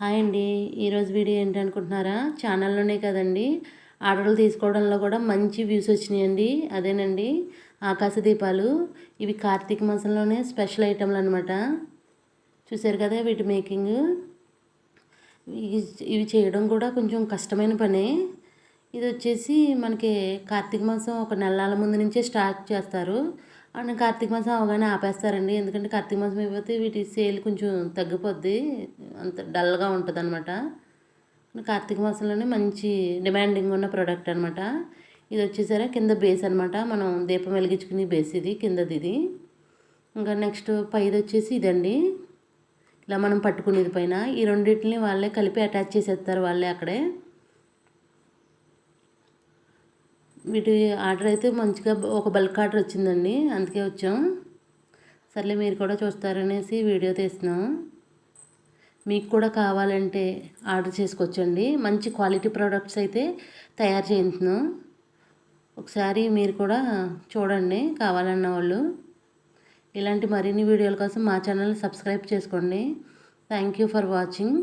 Hi అండి. ఈరోజు video ఏంటి అనుకుంటున్నారా? ఛానల్లోనే కదండి. ఆర్డర్లు తీసుకోవడంలో కూడా మంచి వ్యూస్ వచ్చినాయండి. అదేనండి ఆకాశ దీపాలు. ఇవి కార్తీక మాసంలోనే స్పెషల్ ఐటెంలు అనమాట చూసారు కదా వీటి మేకింగ్? ఇవి చేయడం కూడా కొంచెం కష్టమైన పనే. ఇది వచ్చేసి మనకి కార్తీక మాసం ఒక నెలల ముందు నుంచే స్టార్ట్ చేస్తారు. అండ్ కార్తీక మాసం అవగానే ఆపేస్తారండి. ఎందుకంటే కార్తీక మాసం అయిపోతే వీటి సేల్ కొంచెం తగ్గిపోద్ది. అంత డల్గా ఉంటుంది అనమాట కార్తీక మాసంలోనే మంచి డిమాండింగ్ ఉన్న ప్రోడక్ట్ అనమాట ఇది వచ్చేసరి కింద బేస్ అనమాట మనం దీపం వెలిగించుకునే బేస్ ఇది కిందది ఇది. ఇంకా నెక్స్ట్ పైది వచ్చేసి ఇదండి. ఇలా మనం పట్టుకునేది పైన. ఈ రెండింటిని వాళ్ళే కలిపి అటాచ్ చేసేస్తారు వాళ్ళే అక్కడే. వీటి ఆర్డర్ అయితే మంచిగా ఒక బల్క్ ఆర్డర్ వచ్చిందండి. అందుకే వచ్చాం. సర్లే మీరు కూడా చూస్తారనేసి వీడియో తీస్తున్నాం. మీకు కూడా కావాలంటే ఆర్డర్ చేసుకోవచ్చండి. మంచి క్వాలిటీ ప్రోడక్ట్స్ అయితే తయారు చేయించున్నాం ఒకసారి మీరు కూడా చూడండి కావాలన్న వాళ్ళు. ఇలాంటి మరిన్ని వీడియోల కోసం మా ఛానల్ సబ్స్క్రైబ్ చేసుకోండి. Thank you for watching.